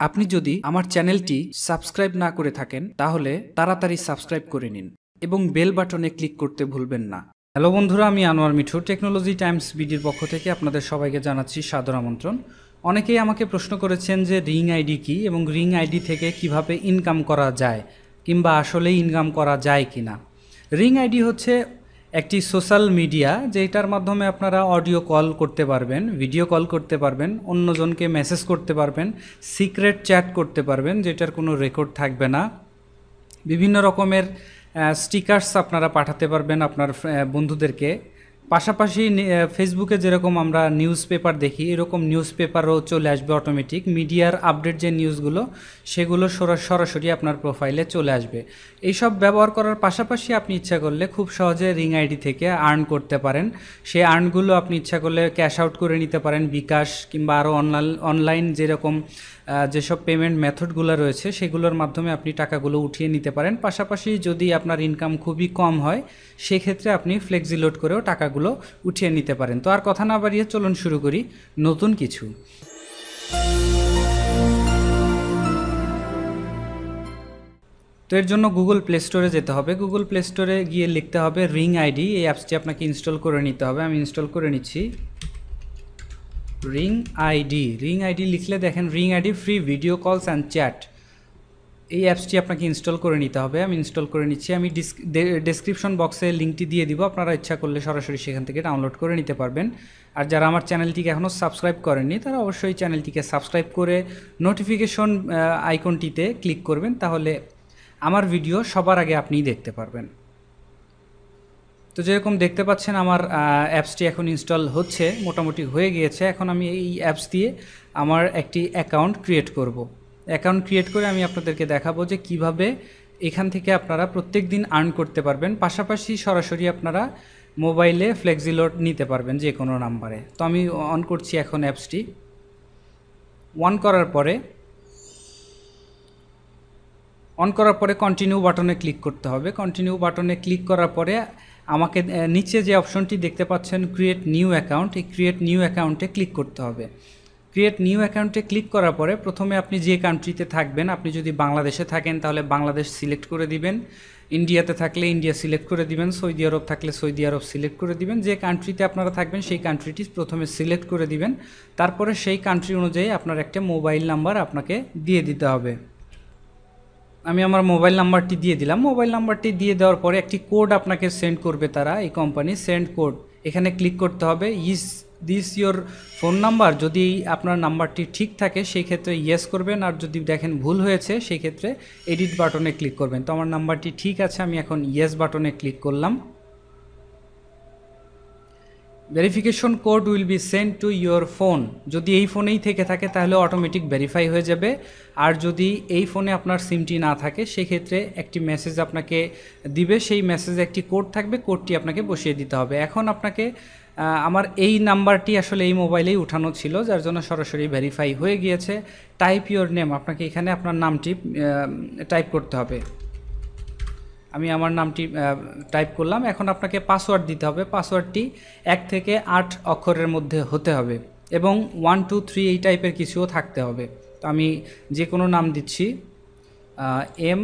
আপনি যদি আমার চ্যানেলটি সাবস্ক্রাইব না করে থাকেন, তাহলে তাড়াতাড়ি সাবস্ক্রাইব করে নিন এবং বেল বাটনে ক্লিক করতে ভুলবেন না। হ্যালো বন্ধুরা, আমি আনোয়ার মিঠু, টেকনোলজি টাইমস বিডির পক্ষ থেকে আপনাদের সবাইকে জানাচ্ছি সাদর আমন্ত্রণ। অনেকেই আমাকে প্রশ্ন করেছেন যে রিং আইডি কি এবং রিং আইডি থেকে কীভাবে ইনকাম করা যায় কিংবা আসলে ইনকাম করা যায় কি না রিং আইডি হচ্ছে একটি সোশ্যাল মিডিয়া যেটার মাধ্যমে আপনারা অডিও কল করতে পারবেন, ভিডিও কল করতে পারবেন, অন্যজনকে মেসেজ করতে পারবেন, সিক্রেট চ্যাট করতে পারবেন, যেটার কোনো রেকর্ড থাকবে না। বিভিন্ন রকমের স্টিকার্স আপনারা পাঠাতে পারবেন আপনার বন্ধুদেরকে। পাশাপাশি ফেসবুকে যেরকম আমরা নিউজ পেপার দেখি, এরকম নিউজ পেপারও চলে আসবে অটোমেটিক মিডিয়ার আপডেট যে নিউজগুলো সেগুলো সরা- সরাসরি আপনার প্রোফাইলে চলে আসবে। এইসব ব্যবহার করার পাশাপাশি আপনি ইচ্ছা করলে খুব সহজে রিং আইডি থেকে আর্ন করতে পারেন। সেই আর্নগুলো আপনি ইচ্ছা করলে ক্যাশ আউট করে নিতে পারেন। বিকাশ কিংবা আরও অনলাইন অনলাইন যেরকম যেসব পেমেন্ট মেথডগুলো রয়েছে, সেগুলোর মাধ্যমে আপনি টাকাগুলো উঠিয়ে নিতে পারেন। পাশাপাশি যদি আপনার ইনকাম খুবই কম হয় সেক্ষেত্রে আপনি ফ্লেক্সি লোড করেও টাকাগুলো উঠিয়ে নিতে পারেন। তো আর কথা না বাড়িয়ে চলুন শুরু করি নতুন কিছু। তো এর জন্য গুগল প্লে স্টোরে যেতে হবে। গুগল প্লে স্টোরে গিয়ে লিখতে হবে রিং আইডি এই অ্যাপসটি আপনাকে ইনস্টল করে নিতে হবে। আমি ইনস্টল করে নিচ্ছি। রিং আইডি রিং আইডি লিখলে দেখেন Ring ID free video calls and chat এই অ্যাপসটি আপনাকে ইনস্টল করে নিতে হবে। আমি ইনস্টল করে নিচ্ছি। আমি ডেসক্রিপশন বক্সে লিঙ্কটি দিয়ে দিব। আপনারা ইচ্ছা করলে সরাসরি সেখান থেকে ডাউনলোড করে নিতে পারবেন। আর যারা আমার চ্যানেলটিকে এখনও সাবস্ক্রাইব করেননি, তারা অবশ্যই চ্যানেলটিকে সাবস্ক্রাইব করে নোটিফিকেশন আইকনটিতে ক্লিক করবেন। তাহলে আমার ভিডিও সবার আগে আপনিই দেখতে পারবেন। তো যেরকম দেখতে পাচ্ছেন, আমার অ্যাপসটি এখন ইনস্টল হচ্ছে, মোটামুটি হয়ে গিয়েছে। এখন আমি এই অ্যাপস দিয়ে আমার একটি অ্যাকাউন্ট ক্রিয়েট করব। অ্যাকাউন্ট ক্রিয়েট করে আমি আপনাদেরকে দেখাবো যে কীভাবে এখান থেকে আপনারা প্রত্যেক দিন আর্ন করতে পারবেন। পাশাপাশি সরাসরি আপনারা মোবাইলে ফ্লেক্সিলোড নিতে পারবেন যে কোনো নাম্বারে তো আমি অন করছি এখন অ্যাপসটি অন করার পরে অন করার পরে কন্টিনিউ বাটনে ক্লিক করতে হবে। কন্টিনিউ বাটনে ক্লিক করার পরে আমাকে নিচে যে অপশনটি দেখতে পাচ্ছেন ক্রিয়েট নিউ অ্যাকাউন্ট এই ক্রিয়েট নিউ অ্যাকাউন্টে ক্লিক করতে হবে। ক্রিয়েট নিউ অ্যাকাউন্টে ক্লিক করার পরে প্রথমে আপনি যে কান্ট্রিতে থাকবেন, আপনি যদি বাংলাদেশে থাকেন, তাহলে বাংলাদেশ সিলেক্ট করে দিবেন। ইন্ডিয়াতে থাকলে ইন্ডিয়া সিলেক্ট করে দিবেন সৌদি আরব থাকলে সৌদি আরব সিলেক্ট করে দিবেন। যে কান্ট্রিতে আপনারা থাকবেন, সেই কান্ট্রিটি প্রথমে সিলেক্ট করে দিবেন। তারপরে সেই কান্ট্রি অনুযায়ী আপনার একটা মোবাইল নাম্বার আপনাকে দিয়ে দিতে হবে। আমি আমার মোবাইল নাম্বারটি দিয়ে দিলাম। মোবাইল নাম্বারটি দিয়ে দেওয়ার পরে একটি কোড আপনাকে সেন্ড করবে তারা, এই কোম্পানি সেন্ড কোড এখানে ক্লিক করতে হবে is this your phone number যদি আপনার নাম্বারটি ঠিক থাকে, সেই ক্ষেত্রে ইয়েস করবেন। আর যদি দেখেন ভুল হয়েছে, সেই ক্ষেত্রে এডিট বাটনে ক্লিক করবেন। তো আমার নাম্বারটি ঠিক আছে, আমি এখন ইয়েস বাটনে ক্লিক করলাম। Verification code will be send to your phone যদি এই ফোনেই থেকে থাকে, তাহলে অটোমেটিক ভেরিফাই হয়ে যাবে। আর যদি এই ফোনে আপনার সিমটি না থাকে সেক্ষেত্রে একটি মেসেজ আপনাকে দিবে। সেই মেসেজে একটি কোড থাকবে কোডটি আপনাকে বসিয়ে দিতে হবে। এখন আপনাকে আমার এই নাম্বারটি আসলে এই মোবাইলেই উঠানো ছিল, যার জন্য সরাসরি ভেরিফাই হয়ে গিয়েছে। টাইপ ইয়োর নেম আপনাকে এখানে আপনার নামটি টাইপ করতে হবে। আমি আমার নামটি টাইপ করলাম। এখন আপনাকে পাসওয়ার্ড দিতে হবে। পাসওয়ার্ডটি এক থেকে আট অক্ষরের মধ্যে হতে হবে এবং ওয়ান টু থ্রি এই টাইপের কিছুও থাকতে হবে। তো আমি যে কোনো নাম দিচ্ছি M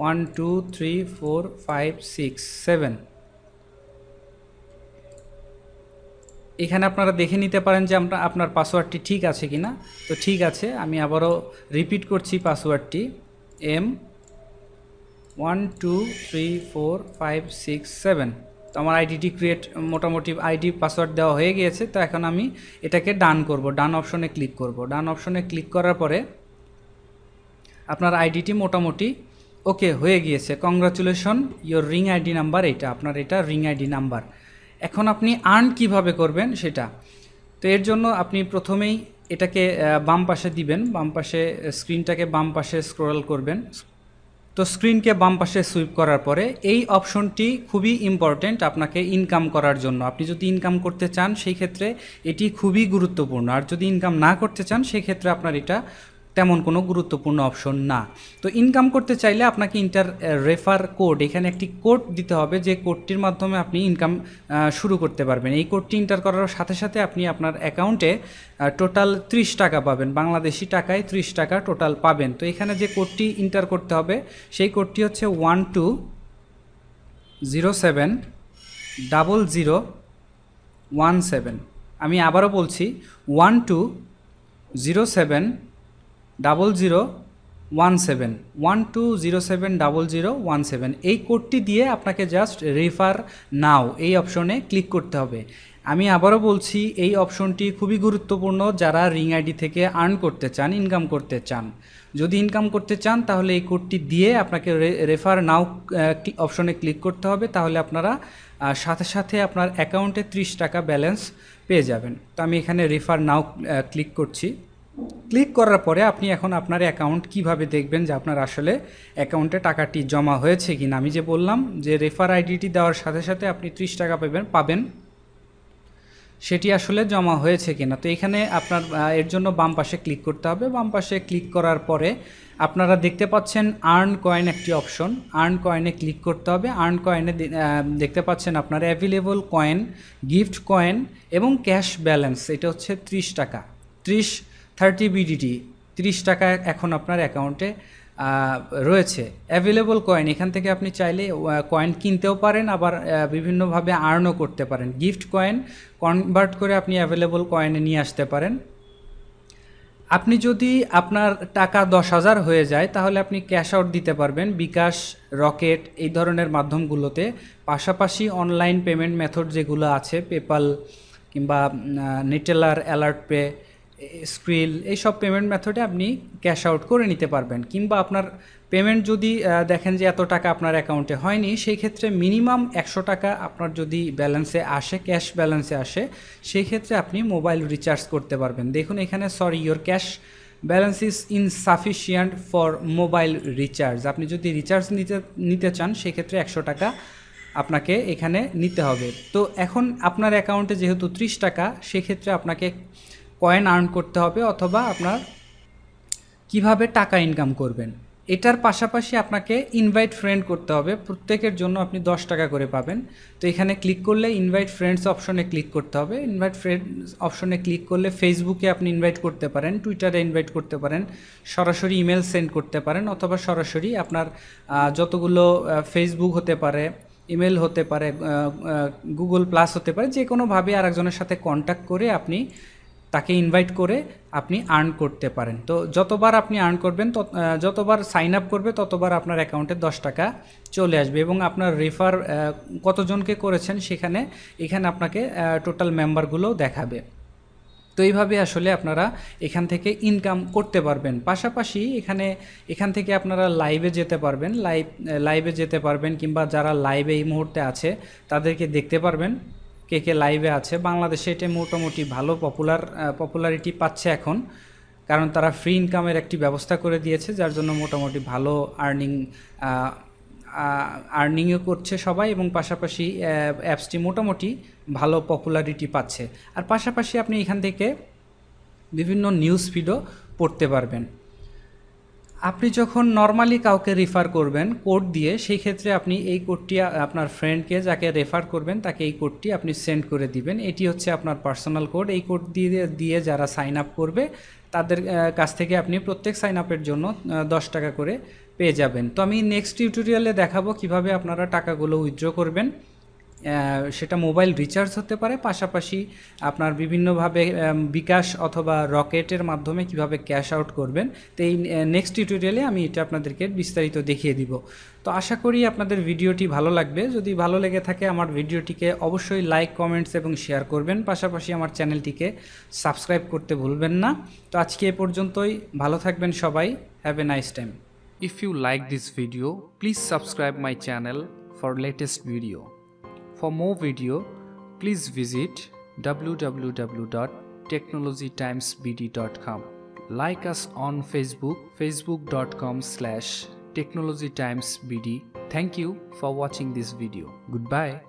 one two three four five six seven এখানে আপনারা দেখে নিতে পারেন যে আমরা, আপনার পাসওয়ার্ডটি ঠিক আছে কি না তো ঠিক আছে, আমি আবারও রিপিট করছি পাসওয়ার্ডটি M one two three four five six seven তো আমার আইডিটি ক্রিয়েট মোটামুটি আইডি পাসওয়ার্ড দেওয়া হয়ে গিয়েছে। তো এখন আমি এটাকে ডান করব ডান অপশনে ক্লিক করব। ডান অপশনে ক্লিক করার পরে আপনার আইডিটি মোটামুটি ওকে হয়ে গিয়েছে। Congratulation your Ring ID number এটা আপনার এটা রিং আইডি নাম্বার এখন আপনি আর্ন কীভাবে করবেন সেটা? তো এর জন্য আপনি প্রথমেই এটাকে বাম পাশে দিবেন। বাম পাশে স্ক্রিনটাকে বাম পাশে স্ক্রল করবেন। তো স্ক্রিনকে বাম পাশে সুইপ করার পরে এই অপশনটি খুবই ইম্পর্ট্যান্ট আপনাকে ইনকাম করার জন্য। আপনি যদি ইনকাম করতে চান, সেই ক্ষেত্রে এটি খুবই গুরুত্বপূর্ণ। আর যদি ইনকাম না করতে চান, সেই ক্ষেত্রে আপনার এটা তেমন কোনো গুরুত্বপূর্ণ অপশন না। তো ইনকাম করতে চাইলে আপনাকে ইন্টার রেফার কোড এখানে একটি কোড দিতে হবে যে কোডটির মাধ্যমে আপনি ইনকাম শুরু করতে পারবেন। এই কোডটি ইন্টার করার সাথে সাথে আপনি আপনার অ্যাকাউন্টে টোটাল ত্রিশ টাকা পাবেন। বাংলাদেশি টাকায় ত্রিশ টাকা টোটাল পাবেন। তো এখানে যে কোডটি ইন্টার করতে হবে, সেই কোডটি হচ্ছে one two zero seven double zero one seven আমি আবারও বলছি one two zero seven double zero one seven one two zero seven double zero one seven এই কোডটি দিয়ে আপনাকে জাস্ট রেফার নাও এই অপশনে ক্লিক করতে হবে। আমি আবারও বলছি, এই অপশনটি খুবই গুরুত্বপূর্ণ যারা রিং আইডি থেকে আর্ন করতে চান ইনকাম করতে চান। যদি ইনকাম করতে চান, তাহলে এই কোডটি দিয়ে আপনাকে রেফার নাও অপশনে ক্লিক করতে হবে। তাহলে আপনারা সাথে সাথে আপনার অ্যাকাউন্টে ত্রিশ টাকা ব্যালেন্স পেয়ে যাবেন। তো আমি এখানে রেফার নাও ক্লিক করছি। ক্লিক করার পরে আপনি এখন আপনার অ্যাকাউন্ট কীভাবে দেখবেন যে আপনার আসলে অ্যাকাউন্টে টাকাটি জমা হয়েছে কি না আমি যে বললাম যে রেফার আইডিটি দেওয়ার সাথে সাথে আপনি ত্রিশ টাকা পাবেন পাবেন। সেটি আসলে জমা হয়েছে কিনা? তো এখানে আপনার এর জন্য বাম পাশে ক্লিক করতে হবে। বাম পাশে ক্লিক করার পরে আপনারা দেখতে পাচ্ছেন আর্ন কয়েন একটি অপশন আর্ন কয়েনে ক্লিক করতে হবে। আর্ন কয়েনে দেখতে পাচ্ছেন আপনার অ্যাভেলেবল কয়েন গিফট কয়েন এবং ক্যাশ ব্যালেন্স এটা হচ্ছে ত্রিশ টাকা। ত্রিশ থার্টি বিডিটি, তিরিশ টাকা এখন আপনার অ্যাকাউন্টে রয়েছে। অ্যাভেলেবল কয়েন এখান থেকে আপনি চাইলে কয়েন কিনতেও পারেন, আবার বিভিন্নভাবে আর্নও করতে পারেন। গিফট কয়েন কনভার্ট করে আপনি অ্যাভেলেবল কয়েনে নিয়ে আসতে পারেন। আপনি যদি আপনার টাকা দশ হাজার হয়ে যায়, তাহলে আপনি ক্যাশ আউট দিতে পারবেন। বিকাশ, রকেট, এই ধরনের মাধ্যমগুলোতে। পাশাপাশি অনলাইন পেমেন্ট মেথড যেগুলো আছে পেপাল কিংবা নেটেলার অ্যালার্ট পে স্ক্রিল, এইসব পেমেন্ট মেথডে আপনি ক্যাশ আউট করে নিতে পারবেন। কিংবা আপনার পেমেন্ট যদি দেখেন যে এত টাকা আপনার অ্যাকাউন্টে হয়নি, সেই ক্ষেত্রে মিনিমাম একশো টাকা আপনার যদি ব্যালেন্সে আসে ক্যাশ ব্যালেন্সে আসে, সেই ক্ষেত্রে আপনি মোবাইল রিচার্জ করতে পারবেন। দেখুন এখানে sorry your cash balance is insufficient for mobile recharge আপনি যদি রিচার্জ নিতে নিতে চান সেক্ষেত্রে একশো টাকা আপনাকে এখানে নিতে হবে। তো এখন আপনার অ্যাকাউন্টে যেহেতু ত্রিশ টাকা সেক্ষেত্রে আপনাকে কয়েন আর্ন করতে হবে অথবা আপনার কীভাবে টাকা ইনকাম করবেন। এটার পাশাপাশি আপনাকে ইনভাইট ফ্রেন্ড করতে হবে। প্রত্যেকের জন্য আপনি দশ টাকা করে পাবেন। তো এখানে ক্লিক করলে ইনভাইট ফ্রেন্ডস অপশনে ক্লিক করতে হবে। ইনভাইট ফ্রেন্ডস অপশনে ক্লিক করলে ফেসবুকে আপনি ইনভাইট করতে পারেন টুইটারে ইনভাইট করতে পারেন, সরাসরি ইমেল সেন্ড করতে পারেন অথবা সরাসরি আপনার যতগুলো ফেসবুক হতে পারে ইমেল হতে পারে গুগল প্লাস হতে পারে যে কোনোভাবে আরেকজনের সাথে কন্ট্যাক্ট করে আপনি তাকে ইনভাইট করে আপনি আর্ন করতে পারেন। তো যতবার আপনি আর্ন করবেন যতবার সাইন আপ করবে, ততবার আপনার অ্যাকাউন্টে দশ টাকা চলে আসবে এবং আপনার রেফার কতজনকে করেছেন সেখানে, এখানে আপনাকে টোটাল মেম্বারগুলোও দেখাবে। তো এইভাবে আসলে আপনারা এখান থেকে ইনকাম করতে পারবেন। পাশাপাশি এখানে, এখান থেকে আপনারা লাইভে যেতে পারবেন লাইভ লাইভে যেতে পারবেন কিংবা যারা লাইভে এই মুহূর্তে আছে, তাদেরকে দেখতে পারবেন। কে কে লাইভে আছে। বাংলাদেশে এটা মোটামুটি ভালো পপুলার পপুলারিটি পাচ্ছে এখন। কারণ তারা ফ্রি ইনকামের একটি ব্যবস্থা করে দিয়েছে, যার জন্য মোটামুটি ভালো আর্নিং আর্নিংও করছে সবাই এবং পাশাপাশি অ্যাপসটি মোটামুটি ভালো পপুলারিটি পাচ্ছে। আর পাশাপাশি আপনি এখান থেকে বিভিন্ন নিউজ ফিডও পড়তে পারবেন। আপনি যখন নর্মালি কাউকে রেফার করবেন কোড দিয়ে, সেই ক্ষেত্রে আপনি এই কোডটি আপনার ফ্রেন্ডকে যাকে রেফার করবেন, তাকে এই কোডটি আপনি সেন্ড করে দিবেন। এটি হচ্ছে আপনার পার্সোনাল কোড এই কোড দিয়ে দিয়ে যারা সাইন আপ করবে, তাদের কাছ থেকে আপনি প্রত্যেক সাইন আপের জন্য দশ টাকা করে পেয়ে যাবেন। তো আমি নেক্সট টিউটোরিয়ালে দেখাবো কীভাবে আপনারা টাকাগুলো উইথড্র করবেন। সেটা মোবাইল রিচার্জ হতে পারে পাশাপাশি আপনার বিভিন্নভাবে বিকাশ অথবা রকেটের মাধ্যমে কীভাবে ক্যাশ আউট করবেন তো এই নেক্সট টিউটোরিয়ালে আমি এটা আপনাদেরকে বিস্তারিত দেখিয়ে দিব। তো আশা করি আপনাদের ভিডিওটি ভালো লাগবে। যদি ভালো লেগে থাকে আমার ভিডিওটিকে অবশ্যই লাইক কমেন্টস এবং শেয়ার করবেন। পাশাপাশি আমার চ্যানেলটিকে সাবস্ক্রাইব করতে ভুলবেন না। তো আজকে এ পর্যন্তই। ভালো থাকবেন সবাই। Have a nice time If you like this video, please subscribe my channel for latest video. For more video, please visit www.technologytimesbd.com. Like us on Facebook, facebook.com slash technologytimesbd. Thank you for watching this video. Goodbye.